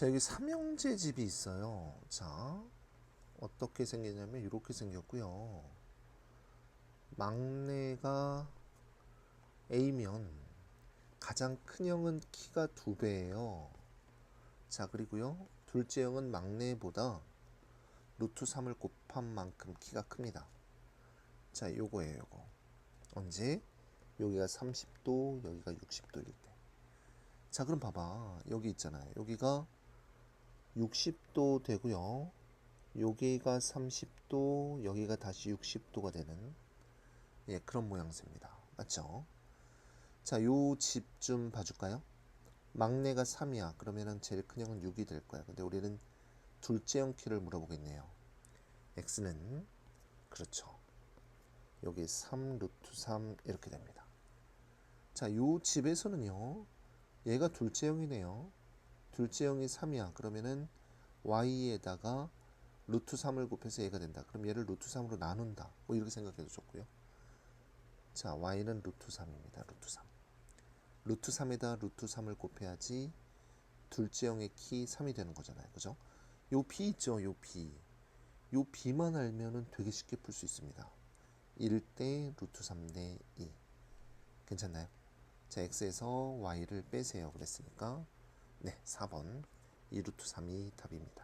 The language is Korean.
자, 여기 삼형제 집이 있어요. 자, 어떻게 생겼냐면 이렇게 생겼고요. 막내가 A면 가장 큰 형은 키가 두 배예요. 자, 그리고요. 둘째 형은 막내보다 루트 3을 곱한 만큼 키가 큽니다. 자, 요거예요, 요거. 언제? 여기가 30도, 여기가 60도일 때. 자, 그럼 봐봐. 여기 있잖아요. 여기가 60도 되고요. 여기가 30도, 여기가 다시 60도가 되는 예, 그런 모양새입니다. 맞죠? 자, 요 집 좀 봐줄까요? 막내가 3이야. 그러면은 제일 큰 형은 6이 될 거야. 근데 우리는 둘째 형 키를 물어보겠네요. x는 그렇죠. 여기 3 루트 3 이렇게 됩니다. 자, 요 집에서는요. 얘가 둘째 형이네요. 둘째 형이 3이야. 그러면은 y에다가 루트 3을 곱해서 얘가 된다. 그럼 얘를 루트 3으로 나눈다. 뭐 이렇게 생각해도 좋고요. 자, y는 루트 3입니다. 루트 3. 루트 3에다 루트 3을 곱해야지 둘째 형의 키 3이 되는 거잖아요. 그죠? 요 b 있죠? 요 b. 요 b만 알면은 되게 쉽게 풀 수 있습니다. 1대 루트 3대 2. 괜찮나요? 자, x에서 y를 빼세요. 그랬으니까 네, 4번 2루트 3이 답입니다.